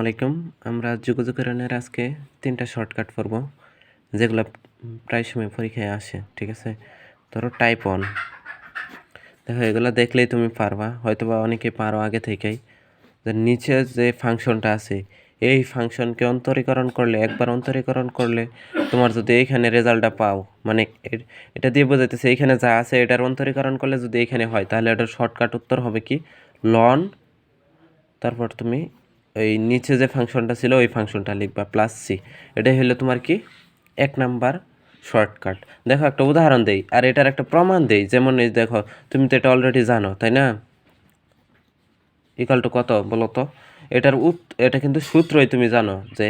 আলাইকুম। আমরা যোগাযোগকরণের আজকে তিনটা শর্টকাট করব যেগুলো প্রায় সময় পরীক্ষায় আসে, ঠিক আছে? ধরো টাইপ ওয়ান দেখো, এগুলো দেখলেই তুমি পারবা। হয়তো বা অনেকে পারো আগে থেকেই। নিচে যে ফাংশনটা আছে, এই ফাংশনকে অন্তরীকরণ করলে, একবার অন্তরীকরণ করলে তোমার যদি এইখানে রেজাল্টটা পাও মানে এটা দিয়ে বোঝাইতেছে এইখানে যা আছে এটার অন্তরীকরণ করলে যদি এইখানে হয়, তাহলে এটার শর্টকাট উত্তর হবে কি? লন তারপর তুমি এই নিচে যে ফাংশনটা ছিল, ওই ফাংশনটা লিখবা প্লাস সি এটাই হলো তোমার কি? এক নাম্বার শর্টকাট দেখো একটা উদাহরণ দেই, আর এটার একটা প্রমাণ দেই। যেমন এই দেখো, তুমি তো এটা অলরেডি জানো, তাই না? ইকাল টু কত বলো তো? এটার উত, এটা কিন্তু সূত্রই তুমি জানো যে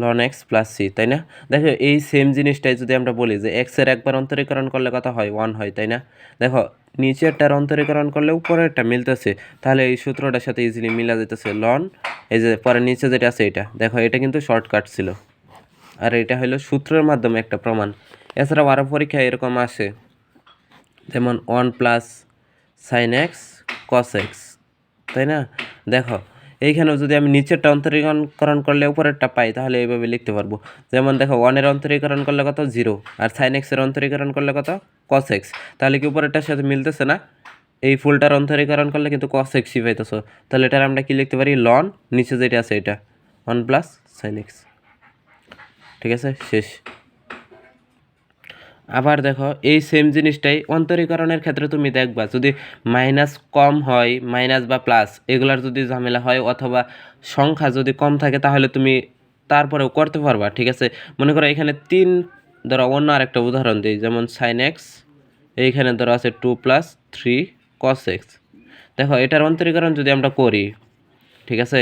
লন এক্স প্লাস সি তাই না? দেখো এই সেম জিনিসটাই যদি আমরা বলি যে এক্সের একবার অন্তরীকরণ করলে কত হয়? ওয়ান হয়, তাই না? দেখো নিচেরটার অন্তরীকরণ করলে উপরেরটা মিলতেছে। তাহলে এই সূত্রটার সাথে ইজিলি মিলা যেতেছে লন এই যে পরে নিচে যেটা আছে এটা। দেখো, এটা কিন্তু শর্টকাট ছিল। আর এটা হলো সূত্রের মাধ্যমে একটা প্রমাণ। এছাড়াও আরও পরীক্ষায় এরকম আসে। যেমন one plus sine x cos x তাই না? দেখো এইখানেও যদি আমি নিচেরটা অন্তরীকরণ করলে উপরেরটা পাই, তাহলে এইভাবে লিখতে পারব। যেমন দেখো ওয়ানের অন্তরীকরণ করলে কত? জিরো আর সাইন এক্সের অন্তরীকরণ করলে কত? কস এক্স তাহলে কি উপরেরটার সাথে মিলতেছে না? এই ফুলটার অন্তরীকরণ করলে কিন্তু কস এক্সই পাইতেছো। তাহলে এটার আমরা কি লিখতে পারি? লন নিচে যেটা আছে এটা। ওয়ান প্লাস সাইন এক্স ঠিক আছে? শেষ। আবার দেখো, এই সেম জিনিসটাই অন্তরীকরণের ক্ষেত্রে তুমি দেখবা, যদি মাইনাস কম হয় মাইনাস বা প্লাস এগুলার যদি ঝামেলা হয় অথবা সংখ্যা যদি কম থাকে, তাহলে তুমি তারপরেও করতে পারবা, ঠিক আছে? মনে করো এখানে তিন, ধরো অন্য আরেকটা উদাহরণ দিই, যেমন সাইন এক্স এইখানে ধরো আছে two plus three cos x দেখো, এটার অন্তরীকরণ যদি আমরা করি, ঠিক আছে?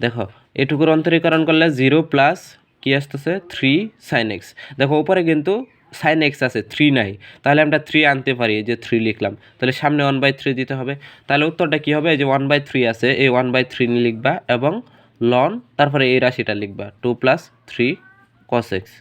দেখো, এটুকুর অন্তরীকরণ করলে জিরো প্লাস কি আসতেছে? থ্রি সাইন এক্স দেখো, উপরে কিন্তু সাইন এক্স আছে থ্রি নাই, তাহলে আমরা থ্রি আনতে পারি যে থ্রি লিখলাম। তাহলে সামনে ওয়ান বাই থ্রি দিতে হবে। তাহলে উত্তরটা কী হবে? এই যে ওয়ান বাই থ্রি আছে, এই ওয়ান বাই থ্রি লিখবা এবং লন তারপরে এই রাশিটা লিখবা two plus three cos x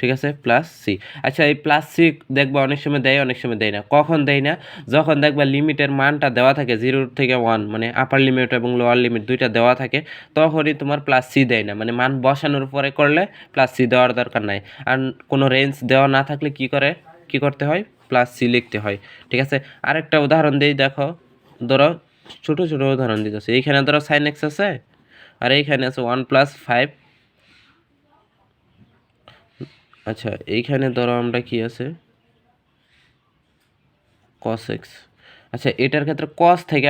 ঠিক আছে? প্লাস সি আচ্ছা এই প্লাস সি দেখবা অনেক সময় দেয়, অনেক সময় দেয় না। কখন দেয় না? যখন দেখবা লিমিটের মানটা দেওয়া থাকে জিরো থেকে ওয়ান মানে আপার লিমিট এবং লোয়ার লিমিট দুইটা দেওয়া থাকে, তখনই তোমার প্লাস সি দেয় না। মানে মান বসানোর পরে করলে প্লাস সি দেওয়ার দরকার নাই। আর কোনো রেঞ্জ দেওয়া না থাকলে কি করে? কি করতে হয়? প্লাস সি লিখতে হয়। ঠিক আছে? আরেকটা উদাহরণ দিই, দেখো। ধরো, ছোটো ছোটো উদাহরণ দিতেছে। এইখানে ধরো সাইন এক্স আছে, আর এইখানে আছে ওয়ান প্লাস ফাইভ আচ্ছা এইখানে ধরো আমরা কি আছে? কস এক্স আচ্ছা এটার ক্ষেত্রে কস থেকে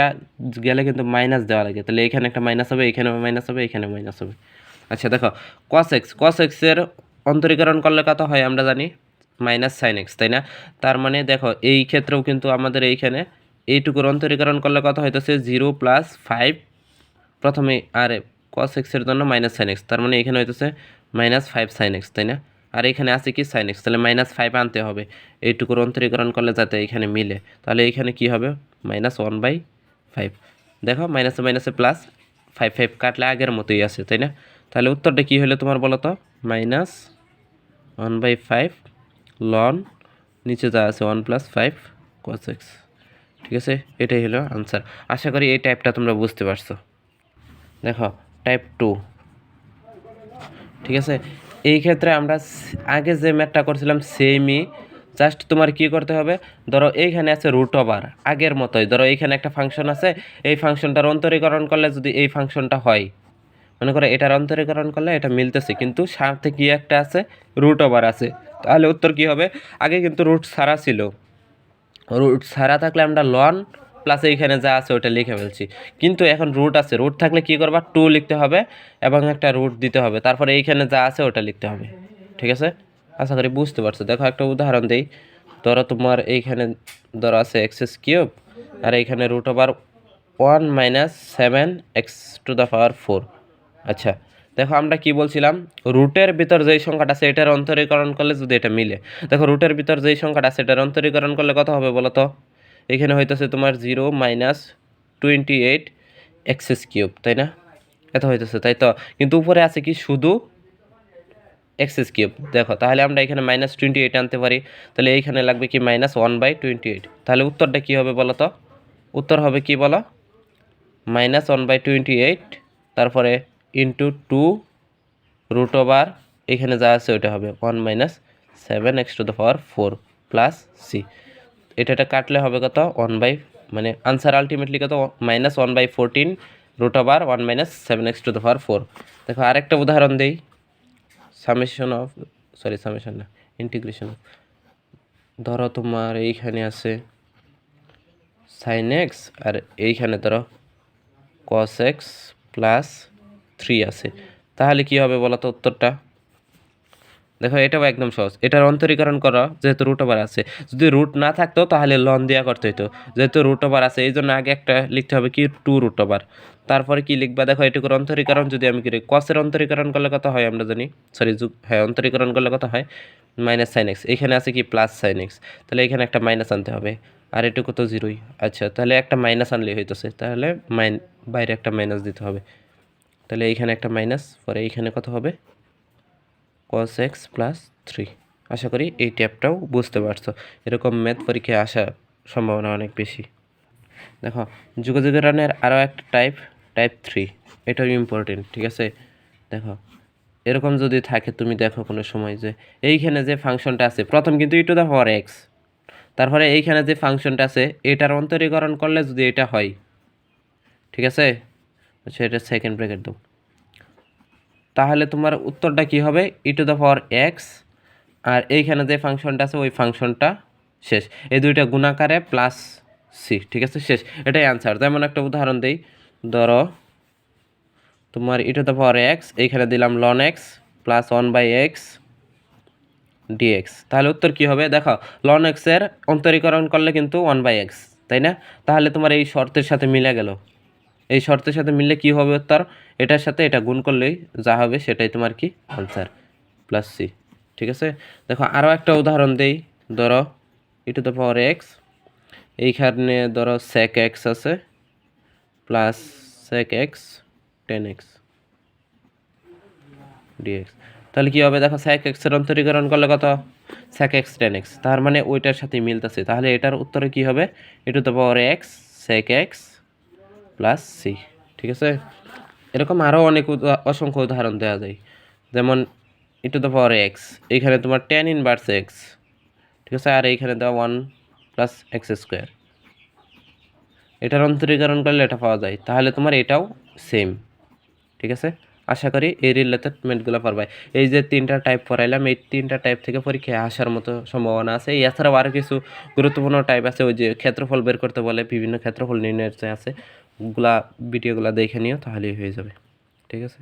গেলে কিন্তু মাইনাস দেওয়া লাগে। তাহলে এখানে একটা মাইনাস হবে, এখানে মাইনাস হবে, এখানে মাইনাস হবে। আচ্ছা দেখো কস এক্স কস এক্সের অন্তরীকরণ করলে কত হয় আমরা জানি? মাইনাস সাইন এক্স তাই না? তার মানে দেখো, এই ক্ষেত্রেও কিন্তু আমাদের এইখানে এইটুকুর অন্তরীকরণ করলে কত হইতেছে? জিরো প্লাস ফাইভ প্রথমে, আর কস এক্সের জন্য মাইনাস সাইন এক্স তার মানে এখানে হইতেছে মাইনাস ফাইভ সাইন এক্স তাই না? আর এখানে আছে কি সাইন এক্স তাহলে মাইনাস ফাইভ আনতে হবে। এইটুকুর অন্তরীকরণ করলে যাতে এখানে মিলে। তাহলে এখানে কি হবে? মাইনাস ওয়ান বাই ফাইভ দেখো মাইনাসে মাইনাসে প্লাস ফাইভ ফাইভ কাটলে আগের মতোই আছে, তাই না? তাহলে উত্তরটা কী হলো তোমার বলো তো? মাইনাস ওয়ান বাই ফাইভ লন নিচে যা আছে one plus five cos x ঠিক আছে? এটাই হলো আনসার আশা করি এই টাইপটা তোমরা বুঝতে পারছ। দেখো টাইপ টু ঠিক আছে? এই ক্ষেত্রে আমরা আগে যে ম্যাথটা করছিলাম সেমই জাস্ট তোমার কি করতে হবে? ধরো এইখানে আছে রুট ওভার আগের মতোই। ধরো এইখানে একটা ফাংশন আছে, এই ফাংশনটার অন্তরীকরণ করলে যদি এই ফাংশনটা হয়, মনে করো এটার অন্তরীকরণ করলে এটা মিলতেছে, কিন্তু সাথে কি একটা আছে? রুট ওভার আছে। তাহলে উত্তর কি হবে? আগে কিন্তু রুট ছাড়া ছিল। রুট ছাড়া থাকলে আমরা লন প্লাস এইখানে যা আছে ওটা লিখে ফেলছি। কিন্তু এখন রুট আছে। রুট থাকলে কি করবা? টু লিখতে হবে এবং একটা রুট দিতে হবে। তারপরে এইখানে যা আছে ওটা লিখতে হবে। ঠিক আছে? আশা করি বুঝতে পারছ। দেখো একটা উদাহরণ দিই। ধরো তোমার এইখানে ধরো আছে এক্সএস কিউব আর এইখানে root over one minus seven x to the power four আচ্ছা দেখো আমরা কি বলছিলাম? রুটের ভিতর যেই সংখ্যাটা আছে এটার অন্তরীকরণ করলে যদি এটা মিলে। দেখো রুটের ভিতর যেই সংখ্যাটা আছে এটার অন্তরীকরণ করলে কত হবে বলো তো? এখানে হইতেছে তোমার zero minus twenty eight x's cube তাই না? এত হইতেছে, তাই তো? কিন্তু উপরে আছে কি শুধু এক্সেস কিউব দেখো, তাহলে আমরা এখানে মাইনাস টোয়েন্টি এইট আনতে পারি। তাহলে এইখানে লাগবে কি minus one by twenty eight তাহলে উত্তরটা কী হবে বলো তো? উত্তর হবে কি বলো? Minus one by twenty eight তারপরে ইন্টু টু রুট ওভার এখানে যা আছে ওইটা হবে। One minus seven x to the power four plus C এটা এটা কাটলে হবে কত? ওয়ান বাই মানে আনসার আলটিমেটলি কত? Minus one by fourteen root over one minus seven x to the power four দেখো, আরেকটা উদাহরণ দিই। সামেশন অফ সরি সামেশন না ইন্টিগ্রেশন অফ ধরো তোমার এইখানে আছে সাইন এক্স আর এইখানে ধরো কস এক্স প্লাস থ্রি আছে। তাহলে কি হবে বলো তো উত্তরটা? দেখো, এটাও একদম সহজ। এটার অন্তরীকরণ করো, যেহেতু রুট ওভার আছে। যদি রুট না থাকতো, তাহলে লন দেওয়া করতে হতো যেহেতু রুট ওভার আছে, এই জন্য আগে একটা লিখতে হবে কি টু রুট ওভার তারপরে কি লিখবা? দেখো, এটুকুর অন্তরীকরণ, যদি আমি করি কসের অন্তরীকরণ করলে কথা হয় আমরা জানি? সরি যুগ হ্যাঁ অন্তরীকরণ করলে কথা হয়? মাইনাস সাইন এক্স এখানে আছে কি প্লাস সাইন এক্স তাহলে এখানে একটা মাইনাস আনতে হবে। আর এটুকু তো জিরোই আচ্ছা তাহলে একটা মাইনাস আনলেই হইতেছে। তাহলে মাইন বাইরে একটা মাইনাস দিতে হবে। তাহলে এইখানে একটা মাইনাস পরে এইখানে কত হবে? কস এক্স প্লাস থ্রি আশা করি এই ট্যাপটাও বুঝতে পারছ। এরকম ম্যাথ পরীক্ষায় আসার সম্ভাবনা অনেক বেশি। দেখো যুগযুগেরানের আরও একটা টাইপ টাইপ থ্রি এটাও ইম্পর্টেন্ট ঠিক আছে? দেখো, এরকম যদি থাকে, তুমি দেখো কোনো সময় যে এইখানে যে ফাংশনটা আছে, প্রথম কিন্তু e to the power x তারপরে এইখানে যে ফাংশনটা আছে, এটার অন্তরীকরণ করলে যদি এটা হয়, ঠিক আছে? আচ্ছা এটা সেকেন্ড ব্রেকেট দাও। তাহলে তোমার উত্তরটা কি হবে? E to the power x আর এইখানে যে ফাংশনটা আছে, ওই ফাংশনটা শেষ। এই দুইটা গুণাকারে প্লাস সি ঠিক আছে? শেষ। এটাই অ্যান্সার যেমন একটা উদাহরণ দিই। ধরো, তোমার e to the power x এইখানে দিলাম loan x plus one by x dx তাহলে উত্তর কি হবে? দেখো লন এক্সের অন্তরীকরণ করলে কিন্তু ওয়ান বাই এক্স তাই না? তাহলে তোমার এই শর্তের সাথে মিলে গেল। এই শর্তের সাথে মিললে কি হবে উত্তর এটার সাথে এটা গুণ করলেই যা হবে সেটাই তোমার কি আনসার প্লাস সি ঠিক আছে? দেখো আরও একটা উদাহরণ দেই, ধরো e to the power x এইখানে ধরো সেক এক্স আছে plus sec x tan x dx তাহলে কী হবে? দেখো স্যাক এক্সের অন্তরীকরণ করলে কত? স্যাক এক্স টেন এক্স তার মানে ওইটার সাথে মিলতেছে, তাহলে এটার উত্তরে কি হবে? E to the power x sec x plus C, ঠিক আছে? এরকম আরও অনেক অসংখ্য উদাহরণ দেওয়া যায়। যেমন e to the power x এইখানে তোমার টেন ইনভার্স এক্স ঠিক আছে? আর এইখানে দেওয়া ওয়ান প্লাস এক্স স্কোয়ার এটার অন্তরীকরণ করলে এটা পাওয়া যায়। তাহলে তোমার এটাও সেম ঠিক আছে? আশা করি এই রিলেটেড মেটগুলো পারবে। এই যে তিনটা টাইপ পড়াইলাম, এই তিনটা টাইপ থেকে পরীক্ষায় আসার মতো সম্ভাবনা আছে। এছাড়াও আরও কিছু গুরুত্বপূর্ণ টাইপ আছে। ওই যে ক্ষেত্রফল বের করতে বলে, বিভিন্ন ক্ষেত্রফল নির্ণয়ের আছে। ওগুলা ভিডিওগুলো দেখে নিও তাহলেই হয়ে যাবে। ঠিক আছে?